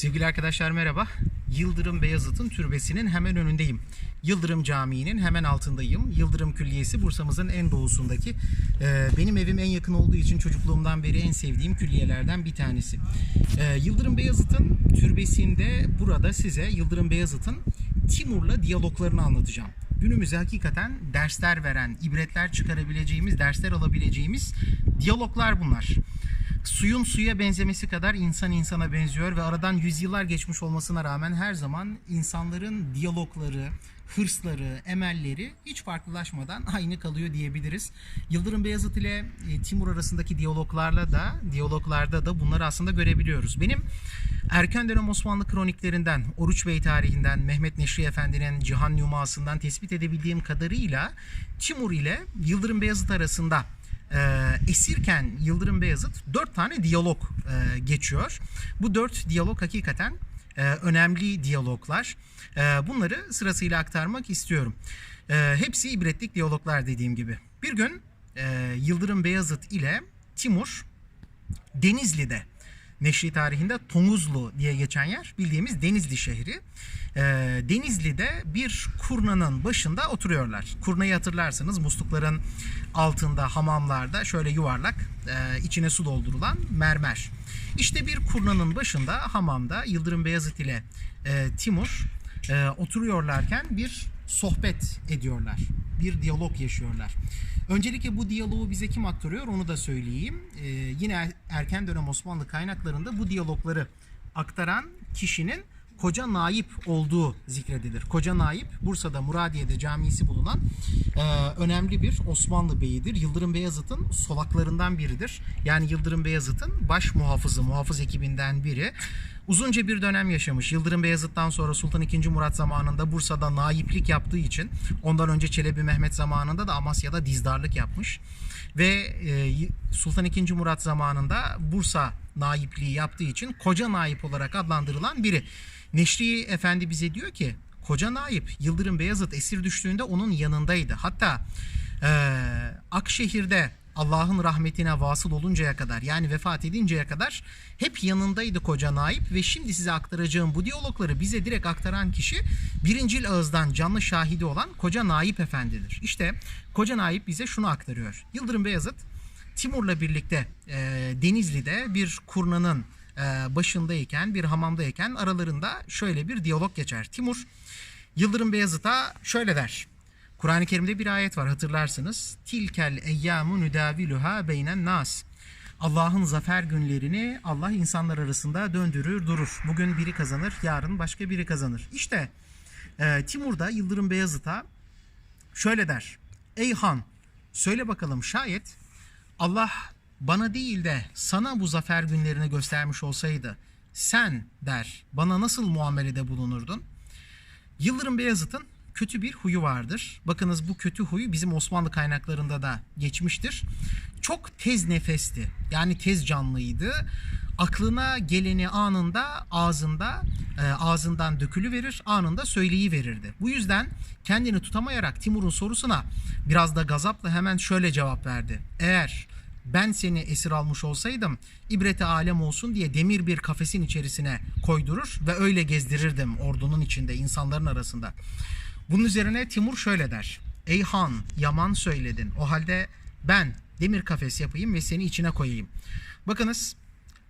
Sevgili arkadaşlar merhaba. Yıldırım Beyazıt'ın türbesinin hemen önündeyim. Yıldırım Camii'nin hemen altındayım. Yıldırım Külliyesi Bursa'mızın en doğusundaki. e, benim evim en yakın olduğu için çocukluğumdan beri en sevdiğim külliyelerden bir tanesi. E, Yıldırım Beyazıt'ın türbesinde burada size Yıldırım Beyazıt'ın Timur'la diyaloglarını anlatacağım. Günümüze hakikaten dersler veren, ibretler çıkarabileceğimiz, dersler alabileceğimiz diyaloglar bunlar. Suyun suya benzemesi kadar insan insana benziyor ve aradan yüzyıllar geçmiş olmasına rağmen her zaman insanların diyalogları, hırsları, emelleri hiç farklılaşmadan aynı kalıyor diyebiliriz. Yıldırım Beyazıt ile e, Timur arasındaki diyaloglarla da diyaloglarda da bunları aslında görebiliyoruz. Benim erken dönem Osmanlı kroniklerinden, Oruç Bey tarihinden, Mehmet Neşri Efendi'nin Cihan Numası'ndan tespit edebildiğim kadarıyla Timur ile Yıldırım Beyazıt arasında e, esirken Yıldırım Beyazıt dört tane diyalog e, geçiyor. Bu dört diyalog hakikaten e, önemli diyaloglar. E, bunları sırasıyla aktarmak istiyorum. E, hepsi ibretlik diyaloglar dediğim gibi. Bir gün e, Yıldırım Beyazıt ile Timur Denizli'de Neşri tarihinde Tonguzlu diye geçen yer bildiğimiz Denizli şehri. Ee, Denizli'de bir kurnanın başında oturuyorlar. Kurnayı hatırlarsanız muslukların altında hamamlarda şöyle yuvarlak e, içine su doldurulan mermer. İşte bir kurnanın başında hamamda Yıldırım Beyazıt ile e, Timur e, oturuyorlarken bir sohbet ediyorlar. Bir diyalog yaşıyorlar. Öncelikle bu diyaloğu bize kim aktarıyor onu da söyleyeyim. Ee, yine er- erken dönem Osmanlı kaynaklarında bu diyalogları aktaran kişinin Koca Naip olduğu zikredilir. Koca Naip Bursa'da Muradiye'de camisi bulunan e, önemli bir Osmanlı beyidir. Yıldırım Beyazıt'ın solaklarından biridir. Yani Yıldırım Beyazıt'ın baş muhafızı, muhafız ekibinden biri. Uzunca bir dönem yaşamış. Yıldırım Beyazıt'tan sonra Sultan II. Murat zamanında Bursa'da naiplik yaptığı için ondan önce Çelebi Mehmet zamanında da Amasya'da dizdarlık yapmış. Ve e, Sultan II. Murat zamanında Bursa naipliği yaptığı için Koca Naip olarak adlandırılan biri. Neşri Efendi bize diyor ki Koca Naip Yıldırım Beyazıt esir düştüğünde onun yanındaydı. Hatta e, Akşehir'de Allah'ın rahmetine vasıl oluncaya kadar yani vefat edinceye kadar hep yanındaydı Koca Naip ve şimdi size aktaracağım bu diyalogları bize direkt aktaran kişi birincil ağızdan canlı şahidi olan Koca Naip Efendidir. İşte Koca Naip bize şunu aktarıyor. Yıldırım Beyazıt Timur'la birlikte e, Denizli'de bir kurnanın e, başındayken, bir hamamdayken aralarında şöyle bir diyalog geçer. Timur Yıldırım Beyazıt'a şöyle der. Kur'an-ı Kerim'de bir ayet var hatırlarsınız. Tilkel eyyamu nüdaviluha beynen nas. Allah'ın zafer günlerini Allah insanlar arasında döndürür durur. Bugün biri kazanır, yarın başka biri kazanır. İşte e, Timur da Yıldırım Beyazıt'a şöyle der. Ey han söyle bakalım şayet Allah bana değil de sana bu zafer günlerini göstermiş olsaydı sen der bana nasıl muamelede bulunurdun? Yıldırım Beyazıt'ın kötü bir huyu vardır. Bakınız bu kötü huyu bizim Osmanlı kaynaklarında da geçmiştir. Çok tez nefesti. Yani tez canlıydı. Aklına geleni anında ağzında e, ağzından dökülü verir, anında söyleyi verirdi. Bu yüzden kendini tutamayarak Timur'un sorusuna biraz da gazapla hemen şöyle cevap verdi. Eğer ben seni esir almış olsaydım ibreti alem olsun diye demir bir kafesin içerisine koydurur ve öyle gezdirirdim ordunun içinde insanların arasında. Bunun üzerine Timur şöyle der. Ey han yaman söyledin. O halde ben demir kafes yapayım ve seni içine koyayım. Bakınız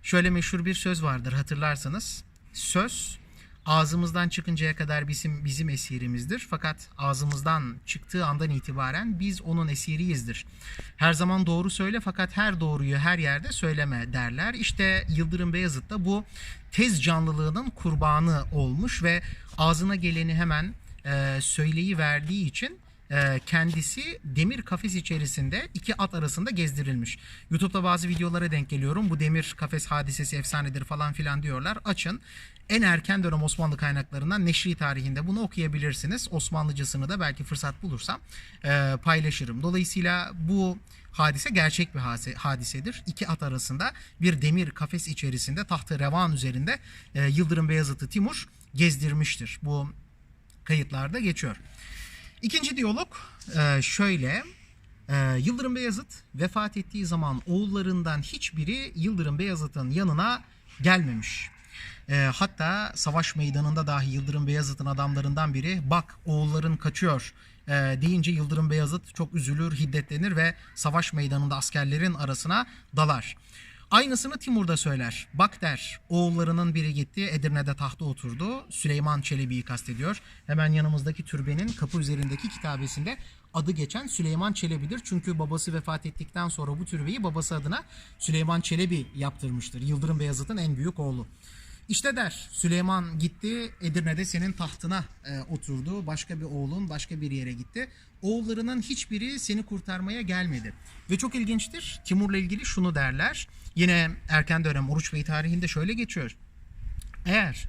şöyle meşhur bir söz vardır hatırlarsanız. Söz ağzımızdan çıkıncaya kadar bizim bizim esirimizdir. Fakat ağzımızdan çıktığı andan itibaren biz onun esiriyizdir. Her zaman doğru söyle fakat her doğruyu her yerde söyleme derler. İşte Yıldırım Beyazıt da bu tez canlılığının kurbanı olmuş ve ağzına geleni hemen e, söyleyi verdiği için e, kendisi demir kafes içerisinde iki at arasında gezdirilmiş. YouTube'da bazı videolara denk geliyorum. Bu demir kafes hadisesi efsanedir falan filan diyorlar. Açın. En erken dönem Osmanlı kaynaklarından Neşri tarihinde bunu okuyabilirsiniz. Osmanlıcasını da belki fırsat bulursam e, paylaşırım. Dolayısıyla bu hadise gerçek bir hadisedir. İki at arasında bir demir kafes içerisinde tahtı revan üzerinde e, Yıldırım Beyazıt'ı Timur gezdirmiştir. Bu kayıtlarda geçiyor. İkinci diyalog e, şöyle. E, Yıldırım Beyazıt vefat ettiği zaman oğullarından hiçbiri Yıldırım Beyazıt'ın yanına gelmemiş. E, hatta savaş meydanında dahi Yıldırım Beyazıt'ın adamlarından biri bak oğulların kaçıyor deyince Yıldırım Beyazıt çok üzülür, hiddetlenir ve savaş meydanında askerlerin arasına dalar. Aynısını Timur da söyler. Bak der oğullarının biri gitti Edirne'de tahta oturdu. Süleyman Çelebi'yi kastediyor. Hemen yanımızdaki türbenin kapı üzerindeki kitabesinde adı geçen Süleyman Çelebi'dir. Çünkü babası vefat ettikten sonra bu türbeyi babası adına Süleyman Çelebi yaptırmıştır. Yıldırım Beyazıt'ın en büyük oğlu. İşte der Süleyman gitti Edirne'de senin tahtına e, oturdu. Başka bir oğlun başka bir yere gitti. Oğullarının hiçbiri seni kurtarmaya gelmedi. Ve çok ilginçtir. Timur'la ilgili şunu derler. Yine erken dönem Oruç Bey tarihinde şöyle geçiyor. Eğer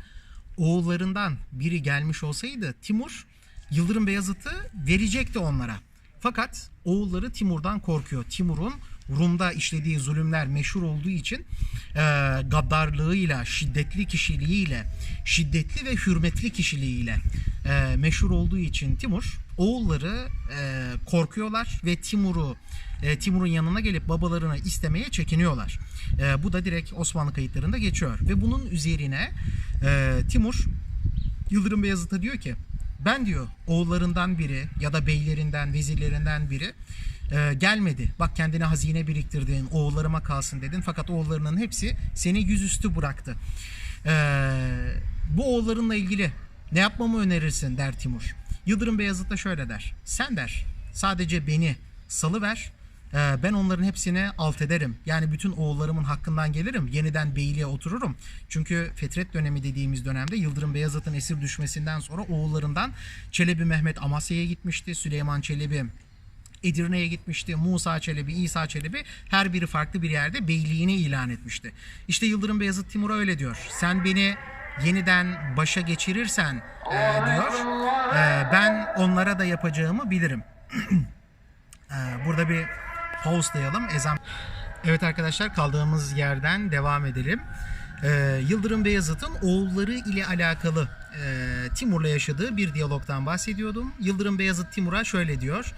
oğullarından biri gelmiş olsaydı Timur Yıldırım Beyazıt'ı verecekti onlara. Fakat oğulları Timur'dan korkuyor. Timur'un Rum'da işlediği zulümler meşhur olduğu için e, gaddarlığıyla, şiddetli kişiliğiyle, şiddetli ve hürmetli kişiliğiyle e, meşhur olduğu için Timur oğulları e, korkuyorlar ve Timur'u e, Timur'un yanına gelip babalarını istemeye çekiniyorlar. E, bu da direkt Osmanlı kayıtlarında geçiyor ve bunun üzerine e, Timur Yıldırım Beyazıt'a diyor ki ben diyor oğullarından biri ya da beylerinden, vezirlerinden biri e, gelmedi. Bak kendine hazine biriktirdin, oğullarıma kalsın dedin. Fakat oğullarının hepsi seni yüzüstü bıraktı. E, bu oğullarınla ilgili ne yapmamı önerirsin der Timur. Yıldırım Beyazıt da şöyle der. Sen der sadece beni salıver. e, Ben onların hepsini alt ederim. Yani bütün oğullarımın hakkından gelirim. Yeniden beyliğe otururum. Çünkü Fetret dönemi dediğimiz dönemde Yıldırım Beyazıt'ın esir düşmesinden sonra oğullarından Çelebi Mehmet Amasya'ya gitmişti. Süleyman Çelebi Edirne'ye gitmişti. Musa Çelebi, İsa Çelebi her biri farklı bir yerde beyliğini ilan etmişti. İşte Yıldırım Beyazıt Timur'a öyle diyor. Sen beni yeniden başa geçirirsen e, diyor e, ben onlara da yapacağımı bilirim. E, burada bir pauzlayalım. Ezan. Evet arkadaşlar kaldığımız yerden devam edelim. Ee, Yıldırım Beyazıt'ın oğulları ile alakalı e, Timur'la yaşadığı bir diyalogtan bahsediyordum. Yıldırım Beyazıt Timur'a şöyle diyor.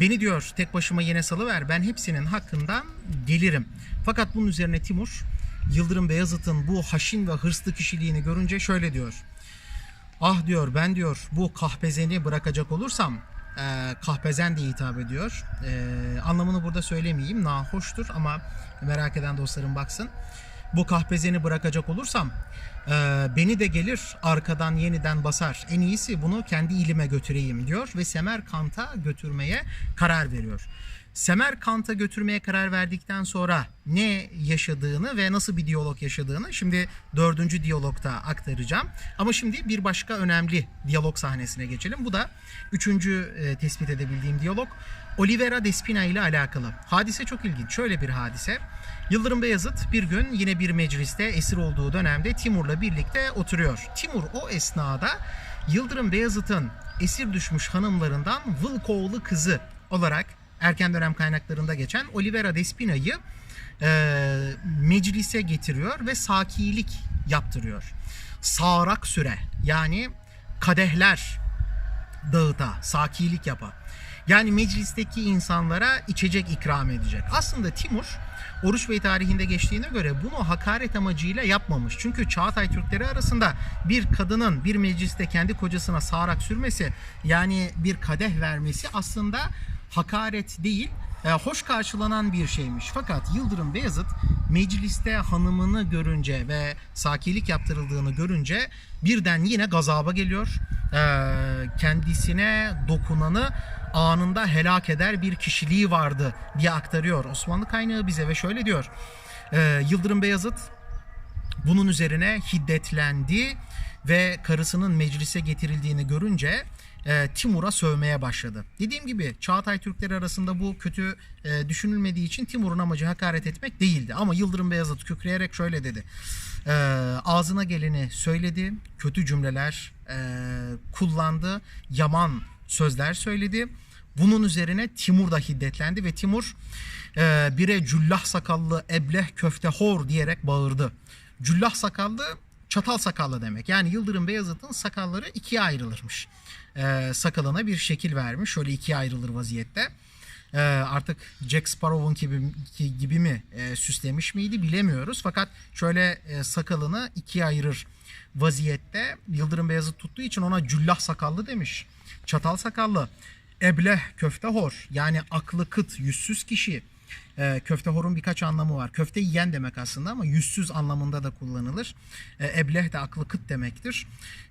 Beni diyor tek başıma yine salıver ben hepsinin hakkından gelirim. Fakat bunun üzerine Timur Yıldırım Beyazıt'ın bu haşin ve hırslı kişiliğini görünce şöyle diyor. Ah diyor ben diyor bu kahpezeni bırakacak olursam e, kahpezen diye hitap ediyor. E, anlamını burada söylemeyeyim. Nahoştur ama merak eden dostlarım baksın. Bu kahpezeni bırakacak olursam e, beni de gelir arkadan yeniden basar. En iyisi bunu kendi ilime götüreyim diyor ve Semerkant'a götürmeye karar veriyor. Semerkant'a götürmeye karar verdikten sonra ne yaşadığını ve nasıl bir diyalog yaşadığını şimdi dördüncü diyalogta aktaracağım. Ama şimdi bir başka önemli diyalog sahnesine geçelim. Bu da üçüncü e, tespit edebildiğim diyalog. Olivera Despina ile alakalı. Hadise çok ilginç. Şöyle bir hadise. Yıldırım Beyazıt bir gün yine bir mecliste esir olduğu dönemde Timur'la birlikte oturuyor. Timur o esnada Yıldırım Beyazıt'ın esir düşmüş hanımlarından Vılkoğlu kızı olarak erken dönem kaynaklarında geçen Olivera Despina'yı e, meclise getiriyor ve sakilik yaptırıyor. Sağrak süre yani kadehler dağıta, sakilik yapa. Yani meclisteki insanlara içecek ikram edecek. Aslında Timur Oruç Bey tarihinde geçtiğine göre bunu hakaret amacıyla yapmamış. Çünkü Çağatay Türkleri arasında bir kadının bir mecliste kendi kocasına sağrak sürmesi yani bir kadeh vermesi aslında hakaret değil hoş karşılanan bir şeymiş. Fakat Yıldırım Beyazıt mecliste hanımını görünce ve sakilik yaptırıldığını görünce birden yine gazaba geliyor. E, kendisine dokunanı anında helak eder bir kişiliği vardı diye aktarıyor Osmanlı kaynağı bize ve şöyle diyor. E, Yıldırım Beyazıt bunun üzerine hiddetlendi ve karısının meclise getirildiğini görünce e, Timur'a sövmeye başladı. Dediğim gibi Çağatay Türkleri arasında bu kötü e, düşünülmediği için Timur'un amacı hakaret etmek değildi. Ama Yıldırım Beyazıt kükreyerek şöyle dedi. E, ağzına geleni söyledi, kötü cümleler e, kullandı, yaman sözler söyledi. Bunun üzerine Timur da hiddetlendi ve Timur e, bire cüllah sakallı ebleh köfte hor diyerek bağırdı. Cüllah sakallı çatal sakallı demek. Yani Yıldırım Beyazıt'ın sakalları ikiye ayrılırmış. Ee, sakalına bir şekil vermiş. Şöyle ikiye ayrılır vaziyette. e, artık Jack Sparrow'un gibi, gibi mi e, süslemiş miydi bilemiyoruz. Fakat şöyle e, sakalını ikiye ayırır vaziyette Yıldırım Beyazıt tuttuğu için ona cüllah sakallı demiş. Çatal sakallı. Ebleh köftehor yani aklı kıt yüzsüz kişi. E, köftehorun birkaç anlamı var. Köfte yiyen demek aslında ama yüzsüz anlamında da kullanılır. E, ebleh de aklı kıt demektir.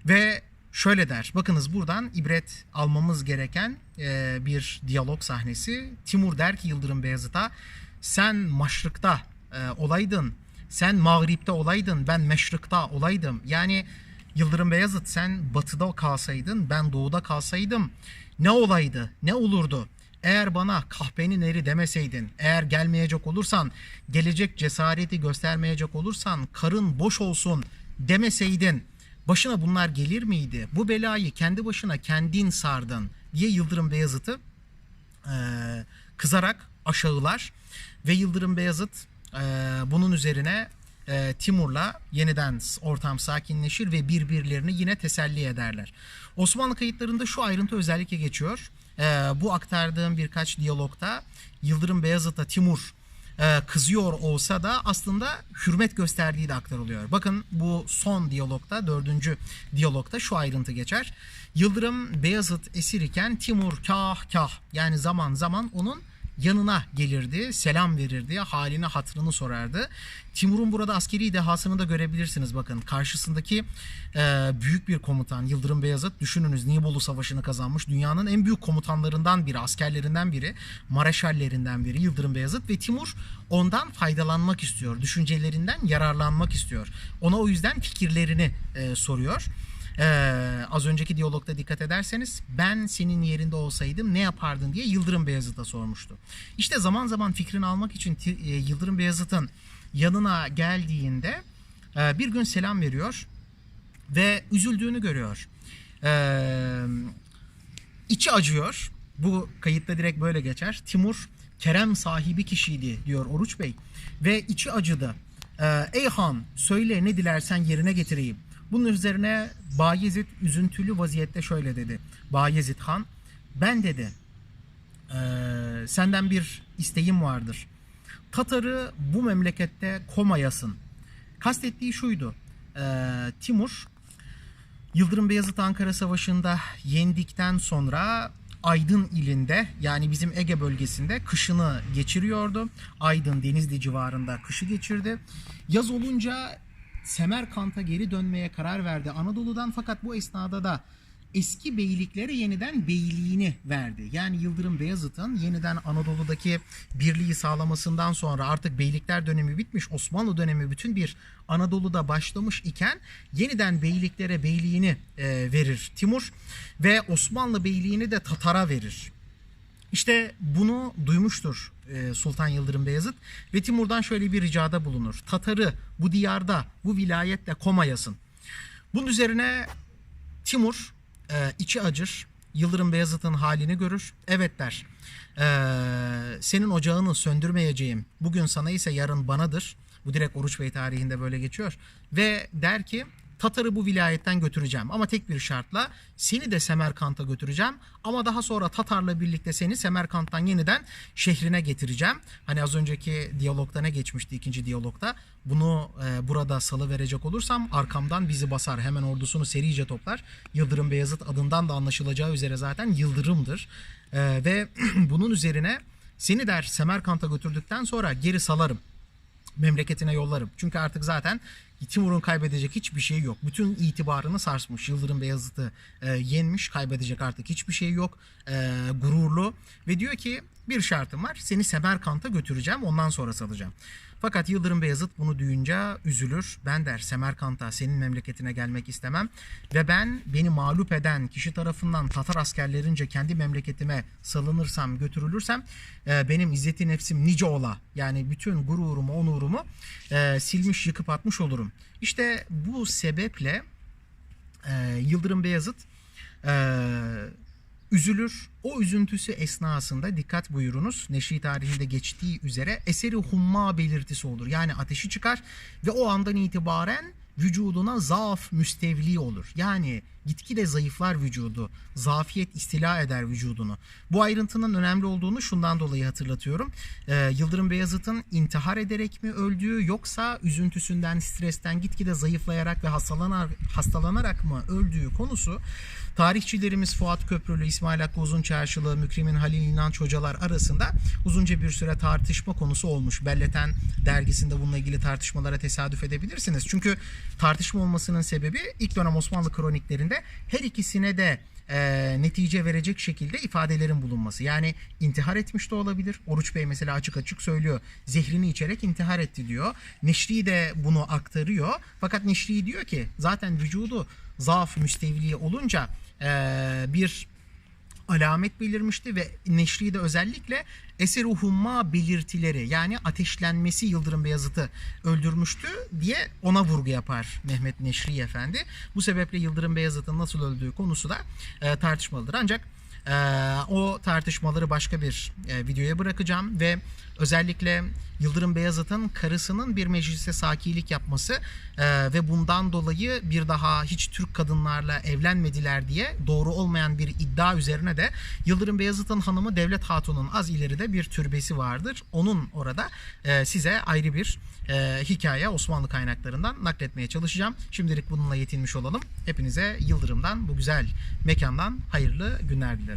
Ve şöyle der. Bakınız buradan ibret almamız gereken e, bir diyalog sahnesi. Timur der ki Yıldırım Beyazıt'a sen maşrıkta e, olaydın. Sen mağripte olaydın. Ben meşrıkta olaydım. Yani Yıldırım Beyazıt sen batıda kalsaydın ben doğuda kalsaydım ne olaydı ne olurdu? Eğer bana kahpenin eri demeseydin, eğer gelmeyecek olursan, gelecek cesareti göstermeyecek olursan, karın boş olsun demeseydin, başına bunlar gelir miydi? Bu belayı kendi başına kendin sardın diye Yıldırım Beyazıt'ı e, kızarak aşağılar ve Yıldırım Beyazıt e, bunun üzerine e, Timur'la yeniden ortam sakinleşir ve birbirlerini yine teselli ederler. Osmanlı kayıtlarında şu ayrıntı özellikle geçiyor. E, bu aktardığım birkaç diyalogta Yıldırım Beyazıt'a Timur e, kızıyor olsa da aslında hürmet gösterdiği de aktarılıyor. Bakın bu son diyalogta, dördüncü diyalogta şu ayrıntı geçer. Yıldırım Beyazıt esir iken Timur kah kah yani zaman zaman onun yanına gelirdi, selam verirdi, halini hatırını sorardı. Timur'un burada askeri dehasını da görebilirsiniz bakın. Karşısındaki e, büyük bir komutan Yıldırım Beyazıt düşününüz Nibolu Savaşı'nı kazanmış. Dünyanın en büyük komutanlarından biri, askerlerinden biri, mareşallerinden biri Yıldırım Beyazıt ve Timur ondan faydalanmak istiyor. Düşüncelerinden yararlanmak istiyor. Ona o yüzden fikirlerini e, soruyor. Ee, az önceki diyalogda dikkat ederseniz ben senin yerinde olsaydım ne yapardın diye Yıldırım Beyazıt'a sormuştu. İşte zaman zaman fikrini almak için e, Yıldırım Beyazıt'ın yanına geldiğinde e, bir gün selam veriyor ve üzüldüğünü görüyor. Ee, içi acıyor. Bu kayıtta direkt böyle geçer. Timur kerem sahibi kişiydi diyor Oruç Bey. Ve içi acıdı. Ee, Ey han söyle ne dilersen yerine getireyim. Bunun üzerine Bayezid üzüntülü vaziyette şöyle dedi. Bayezid han ben dedi "eee, senden bir isteğim vardır. Tatar'ı bu memlekette komayasın. Kastettiği şuydu. Eee, Timur Yıldırım Beyazıt Ankara Savaşı'nda yendikten sonra Aydın ilinde yani bizim Ege bölgesinde kışını geçiriyordu. Aydın Denizli civarında kışı geçirdi. Yaz olunca Semerkant'a geri dönmeye karar verdi Anadolu'dan fakat bu esnada da eski beyliklere yeniden beyliğini verdi. Yani Yıldırım Beyazıt'ın yeniden Anadolu'daki birliği sağlamasından sonra artık beylikler dönemi bitmiş, Osmanlı dönemi bütün bir Anadolu'da başlamış iken yeniden beyliklere beyliğini e, verir Timur ve Osmanlı beyliğini de Tatar'a verir. İşte bunu duymuştur e, Sultan Yıldırım Beyazıt ve Timur'dan şöyle bir ricada bulunur. Tatar'ı bu diyarda, bu vilayette komayasın. Bunun üzerine Timur e, içi acır. Yıldırım Beyazıt'ın halini görür. Evet der. "E, senin ocağını söndürmeyeceğim. Bugün sana ise yarın banadır. Bu direkt Oruç Bey tarihinde böyle geçiyor. Ve der ki Tatar'ı bu vilayetten götüreceğim. Ama tek bir şartla seni de Semerkant'a götüreceğim. Ama daha sonra Tatar'la birlikte seni Semerkant'tan yeniden şehrine getireceğim. Hani az önceki diyalogda ne geçmişti ikinci diyalogda? Bunu e, burada salı verecek olursam arkamdan bizi basar. Hemen ordusunu serice toplar. Yıldırım Beyazıt adından da anlaşılacağı üzere zaten Yıldırım'dır. E, ve bunun üzerine seni der Semerkant'a götürdükten sonra geri salarım memleketine yollarım. Çünkü artık zaten Timur'un kaybedecek hiçbir şey yok. Bütün itibarını sarsmış. Yıldırım Beyazıt'ı e, yenmiş. Kaybedecek artık hiçbir şey yok. E, gururlu. Ve diyor ki bir şartım var. Seni Semerkant'a götüreceğim. Ondan sonra salacağım. Fakat Yıldırım Beyazıt bunu duyunca üzülür. Ben der Semerkant'a senin memleketine gelmek istemem. Ve ben beni mağlup eden kişi tarafından Tatar askerlerince kendi memleketime salınırsam, götürülürsem e, benim izzeti nefsim nice ola. Yani bütün gururumu, onurumu e, silmiş, yıkıp atmış olurum. İşte bu sebeple e, Yıldırım Beyazıt e, üzülür. O üzüntüsü esnasında dikkat buyurunuz. Neşri tarihinde geçtiği üzere eseri humma belirtisi olur. Yani ateşi çıkar ve o andan itibaren vücuduna zaaf müstevli olur. Yani gitgide zayıflar vücudu. Zafiyet istila eder vücudunu. Bu ayrıntının önemli olduğunu şundan dolayı hatırlatıyorum. Ee, Yıldırım Beyazıt'ın intihar ederek mi öldüğü yoksa üzüntüsünden, stresten gitgide zayıflayarak ve hastalanar, hastalanarak mı öldüğü konusu tarihçilerimiz Fuat Köprülü, İsmail Hakkı Uzunçarşılı, Mükremin Halil İnanç hocalar arasında uzunca bir süre tartışma konusu olmuş. Belleten dergisinde bununla ilgili tartışmalara tesadüf edebilirsiniz. Çünkü tartışma olmasının sebebi ilk dönem Osmanlı kroniklerinde her ikisine de e, netice verecek şekilde ifadelerin bulunması. Yani intihar etmiş de olabilir. Oruç Bey mesela açık açık söylüyor. Zehrini içerek intihar etti diyor. Neşri de bunu aktarıyor. Fakat Neşri diyor ki zaten vücudu zaaf müstevliği olunca e, bir alamet belirmişti ve Neşri de özellikle eser humma belirtileri yani ateşlenmesi Yıldırım Beyazıt'ı öldürmüştü diye ona vurgu yapar Mehmet Neşri Efendi. Bu sebeple Yıldırım Beyazıt'ın nasıl öldüğü konusu da e, tartışmalıdır. Ancak o tartışmaları başka bir e, videoya bırakacağım ve özellikle Yıldırım Beyazıt'ın karısının bir meclise sakilik yapması e, ve bundan dolayı bir daha hiç Türk kadınlarla evlenmediler diye doğru olmayan bir iddia üzerine de Yıldırım Beyazıt'ın hanımı Devlet Hatun'un az ileride bir türbesi vardır. Onun orada e, size ayrı bir hikaye Osmanlı kaynaklarından nakletmeye çalışacağım. Şimdilik bununla yetinmiş olalım. Hepinize Yıldırım'dan bu güzel mekandan hayırlı günler dilerim.